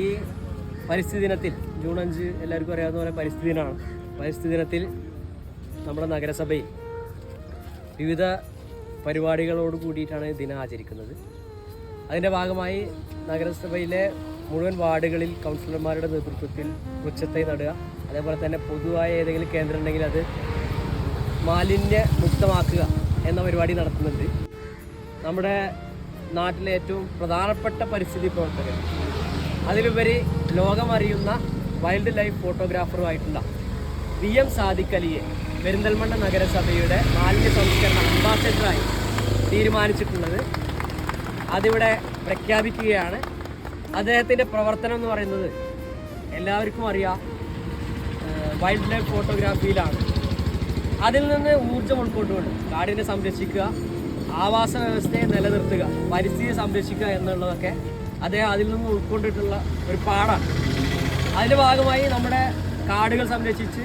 ഈ പരിസ്ഥിതി ദിനത്തിൽ ജൂൺ അഞ്ച് എല്ലാവർക്കും അറിയാവുന്ന പോലെ പരിസ്ഥിതി ദിനമാണ്. പരിസ്ഥിതി ദിനത്തിൽ നമ്മുടെ നഗരസഭയിൽ വിവിധ പരിപാടികളോട് കൂടിയിട്ടാണ് ദിനം ആചരിക്കുന്നത്. അതിന്റെ ഭാഗമായി നഗരസഭയിലെ മുഴുവൻ വാർഡുകളിൽ കൗൺസിലർമാരുടെ നേതൃത്വത്തിൽ വൃക്ഷത്തൈ നടുക. അതേപോലെ തന്നെ പൊതുവായ ഏതെങ്കിലും കേന്ദ്രം ഉണ്ടെങ്കിൽ അത് മാലിന്യ മുക്തമാക്കുക എന്ന പരിപാടി നടത്തുന്നുണ്ട്. നമ്മുടെ നാട്ടിലെ ഏറ്റവും പ്രധാനപ്പെട്ട പരിസ്ഥിതി പ്രവർത്തകർ അതിലുപരി ലോകമറിയുന്ന വൈൽഡ് ലൈഫ് ഫോട്ടോഗ്രാഫറുമായിട്ടുള്ള വി എം സാദിഖലിയെ പെരിന്തൽമണ്ണ നഗരസഭയുടെ മാലിന്യ സംസ്കരണ അംബാസഡറായി തീരുമാനിച്ചിട്ടുള്ളത് അതിവിടെ പ്രഖ്യാപിക്കുകയാണ്. അദ്ദേഹത്തിന്റെ പ്രവർത്തനം എന്ന് പറയുന്നത് എല്ലാവർക്കും അറിയാം വൈൽഡ് ലൈഫ് ഫോട്ടോഗ്രാഫിയിലാണ്. അതിൽ നിന്ന് ഊർജം ഉൾക്കൊണ്ടുകൊണ്ട് കാടിനെ സംരക്ഷിക്കുക ആവാസ വ്യവസ്ഥയെ നിലനിർത്തുക പരിസ്ഥിതി സംരക്ഷിക്കുക എന്നുള്ളതൊക്കെ അദ്ദേഹം അതിൽ നിന്ന് ഉൾക്കൊണ്ടിട്ടുള്ള ഒരു പാടാണ് അതിന്റെ ഭാഗമായി നമ്മുടെ കാടുകൾ സംരക്ഷിച്ച്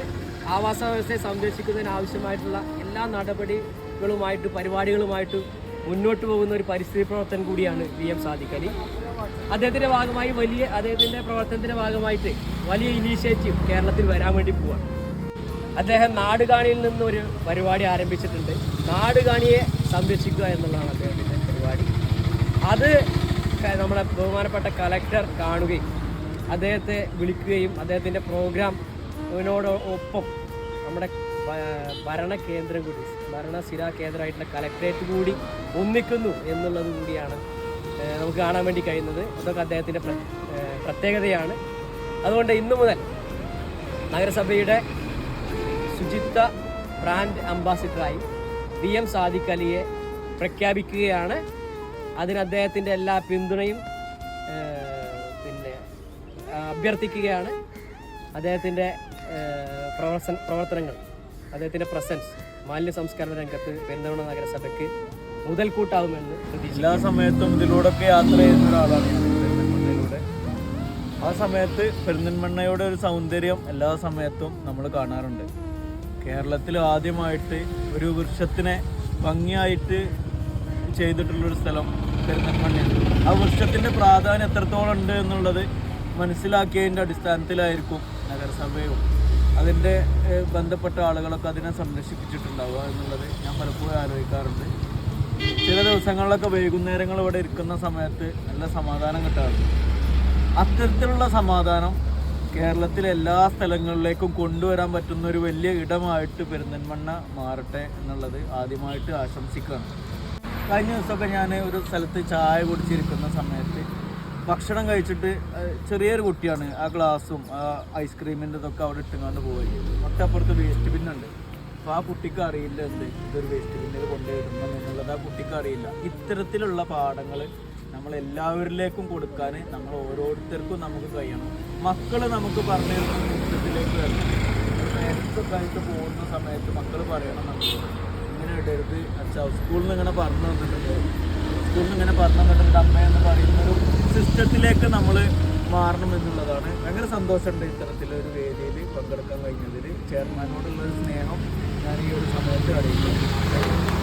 ആവാസ വ്യവസ്ഥയെ സംരക്ഷിക്കുന്നതിന് ആവശ്യമായിട്ടുള്ള എല്ലാ നടപടികളുമായിട്ട് പരിപാടികളുമായിട്ട് മുന്നോട്ട് പോകുന്ന ഒരു പരിസ്ഥിതി പ്രവർത്തനം കൂടിയാണ് വി എം സാദിഖ് അലി അദ്ദേഹത്തിന്റെ ഭാഗമായി വലിയ അദ്ദേഹത്തിന്റെ പ്രവർത്തനത്തിന്റെ ഭാഗമായിട്ട് വലിയ ഇനീഷ്യേറ്റീവ് കേരളത്തിൽ വരാൻ വേണ്ടി പോവാണ്. അദ്ദേഹം നാടുകാണിയിൽ നിന്നൊരു പരിപാടി ആരംഭിച്ചിട്ടുണ്ട്. നാടുകാണിയെ സംരക്ഷിക്കുക എന്നുള്ളതാണ് അദ്ദേഹത്തിന്റെ പരിപാടി. അത് നമ്മുടെ ബഹുമാനപ്പെട്ട കലക്ടർ കാണുകയും അദ്ദേഹത്തെ വിളിക്കുകയും അദ്ദേഹത്തിന്റെ പ്രോഗ്രാമിനോട് ഒപ്പം നമ്മുടെ ഭരണ കേന്ദ്രം കൂടി സിരാ കേന്ദ്രമായിട്ടുള്ള കലക്ടറേറ്റ് കൂടി ഒന്നിക്കുന്നു എന്നുള്ളത് കൂടിയാണ് നമുക്ക് കാണാൻ വേണ്ടി കഴിയുന്നത്. അതൊക്കെ അദ്ദേഹത്തിന്റെ പ്രത്യേകതയാണ്. അതുകൊണ്ട് ഇന്നു മുതൽ നഗരസഭയുടെ ശുചിത്വ ബ്രാൻഡ് അംബാസിഡറായി വി എം സാദിഖ് അലിയെ പ്രഖ്യാപിക്കുകയാണ്. അതിന് അദ്ദേഹത്തിന്റെ എല്ലാ പിന്തുണയും പിന്നെ അഭ്യർത്ഥിക്കുകയാണ്. അദ്ദേഹത്തിന്റെ പ്രവർത്തന പ്രവർത്തനങ്ങൾ അദ്ദേഹത്തിന്റെ പ്രസൻസ് മാലിന്യ സംസ്കരണ രംഗത്ത് പെരുന്തൽമണ്ണ നഗരസഭയ്ക്ക് മുതൽക്കൂട്ടാവുമെന്ന് എല്ലാ സമയത്തും ഇതിലൂടെയൊക്കെ യാത്ര ചെയ്യുന്ന ഒരാളാണ് പെരുന്തൽമണ്ണയിലൂടെ. ആ സമയത്ത് പെരുന്തൽമണ്ണയുടെ ഒരു സൗന്ദര്യം എല്ലാ സമയത്തും നമ്മൾ കാണാറുണ്ട്. കേരളത്തിൽ ആദ്യമായിട്ട് ഒരു വൃക്ഷത്തിനെ ഭംഗിയായിട്ട് ചെയ്തിട്ടുള്ളൊരു സ്ഥലം പെരുന്തൽമണ്ണയാണ്. ആ വൃക്ഷത്തിന്റെ പ്രാധാന്യം എത്രത്തോളം ഉണ്ട് എന്നുള്ളത് മനസ്സിലാക്കിയതിന്റെ അടിസ്ഥാനത്തിലായിരിക്കും നഗരസഭയും അതിന്റെ ബന്ധപ്പെട്ട ആളുകളൊക്കെ അതിനെ സംരക്ഷിപ്പിച്ചിട്ടുണ്ടാവുക എന്നുള്ളത് ഞാൻ പലപ്പോഴും ആലോചിക്കാറുണ്ട്. ചില ദിവസങ്ങളിലൊക്കെ വൈകുന്നേരങ്ങൾ ഇവിടെ ഇരിക്കുന്ന സമയത്ത് നല്ല സമാധാനം കിട്ടാറുണ്ട്. അത്തരത്തിലുള്ള സമാധാനം കേരളത്തിലെ എല്ലാ സ്ഥലങ്ങളിലേക്കും കൊണ്ടുവരാൻ പറ്റുന്ന ഒരു വലിയ ഇടമായിട്ട് പെരിന്തൽമണ്ണ മാറട്ടെ എന്നുള്ളത് ആദ്യമായിട്ട് ആശംസിക്കുകയാണ്. കഴിഞ്ഞ ദിവസമൊക്കെ ഞാൻ ഒരു സ്ഥലത്ത് ചായ കുടിച്ചിരിക്കുന്ന സമയത്ത് ഭക്ഷണം കഴിച്ചിട്ട് ചെറിയൊരു കുട്ടിയാണ്. ആ ഗ്ലാസും ആ ഐസ്ക്രീമിന്റെ ഇതൊക്കെ അവിടെ ഇട്ടുകൊണ്ട് പോവുകയും തൊട്ടപ്പുറത്ത് വേസ്റ്റ് ബിന്നുണ്ട് അപ്പോൾ ആ കുട്ടിക്ക് അറിയില്ല എന്ത് ഇതൊരു വേസ്റ്റ് ബിന്നിൽ കൊണ്ടുവരണം എന്നുള്ളത് ആ കുട്ടിക്ക് അറിയില്ല. ഇത്തരത്തിലുള്ള പാഠങ്ങൾ നമ്മൾ എല്ലാവരിലേക്കും കൊടുക്കാൻ നമ്മൾ ഓരോരുത്തർക്കും നമുക്ക് കഴിയണം. മക്കൾ നമുക്ക് പറഞ്ഞു കൂട്ടത്തിലേക്ക് വരണം. പോകുന്ന സമയത്ത് മക്കൾ പറയണം നമുക്ക് ഇങ്ങനെ ഇടരുത്. അച്ഛാ സ്കൂളിൽ നിന്ന് ഇങ്ങനെ പറഞ്ഞു തന്നിട്ടുണ്ട്. സ്കൂളിൽ നിന്ന് ഇങ്ങനെ പറഞ്ഞു തന്നിട്ടുണ്ട്. അമ്മയെന്ന് പറയുന്ന ഒരു സിസ്റ്റത്തിലേക്ക് നമ്മൾ മാറണം എന്നുള്ളതാണ്. ഭയങ്കര സന്തോഷമുണ്ട് ഇത്തരത്തിലൊരു വേദിയിൽ പങ്കെടുക്കാൻ കഴിഞ്ഞതിൽ. ചെയർമാനോടുള്ള ഒരു സ്നേഹം ഞാൻ ഈ ഒരു സമയത്ത് അറിയിക്കുന്നു.